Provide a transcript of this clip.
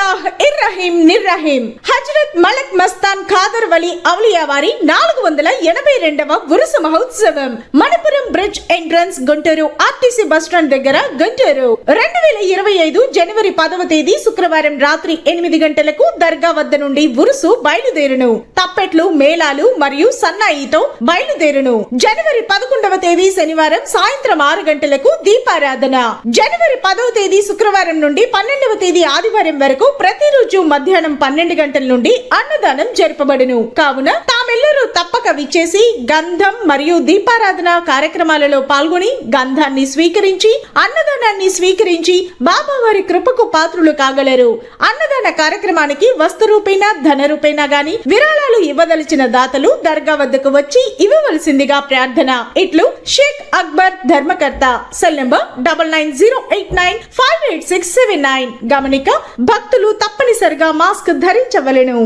ఇల్లాహ్ ఇర్రహీం నిర్రహీం. హజరత్ మలక్ మస్తాన్ ఖాదర్ వలి అవలియా వారి నాలుగు వందల ఎనభై రెండవ ఉరుసు మహోత్సవం. Manipuram bridge entrance Guntur RTC bus stand దగ్గర గుంటూరు. రెండు వేల ఇరవై ఐదు జనవరి పదవ తేదీ శుక్రవారం రాత్రి ఎనిమిది గంటలకు దర్గా వద్ద నుండి ఉరుసు బయలుదేరును. తప్పెట్లు మేళాలు మరియు సన్నాయితో బయలుదేరును. జనవరి పదకొండవ తేదీ శనివారం సాయంత్రం ఆరు గంటలకు దీపారాధన. జనవరి పదవ తేదీ శుక్రవారం నుండి పన్నెండవ తేదీ ఆదివారం వరకు ప్రతిరోజు మధ్యాహ్నం పన్నెండు గంటల నుండి అన్నదానం జరపబడును. కావున తామెల్లరూ తప్పక విచ్చేసి గంధం మరియు దీపారాధన కార్యక్రమాలలో పాల్గొని గంధాన్ని స్వీకరించి అన్నదానాన్ని స్వీకరించి బాబా వారి కృపకు పాత్రులు కాగలరు. అన్నదాన కార్యక్రమానికి వస్తు రూపేణ ధన రూపేణ గాని విరాళాలు ఇవ్వదలిచిన దాతలు దర్గా వద్దకు వచ్చి ఇవ్వవలసిందిగా ప్రార్థన. ఇట్లు షేక్ అక్బర్ ధర్మకర్త. Cell number double nine zero eight nine five eight six seven nine. గమనిక భక్తులు తప్పనిసరిగా మాస్క్ ధరించవలెను.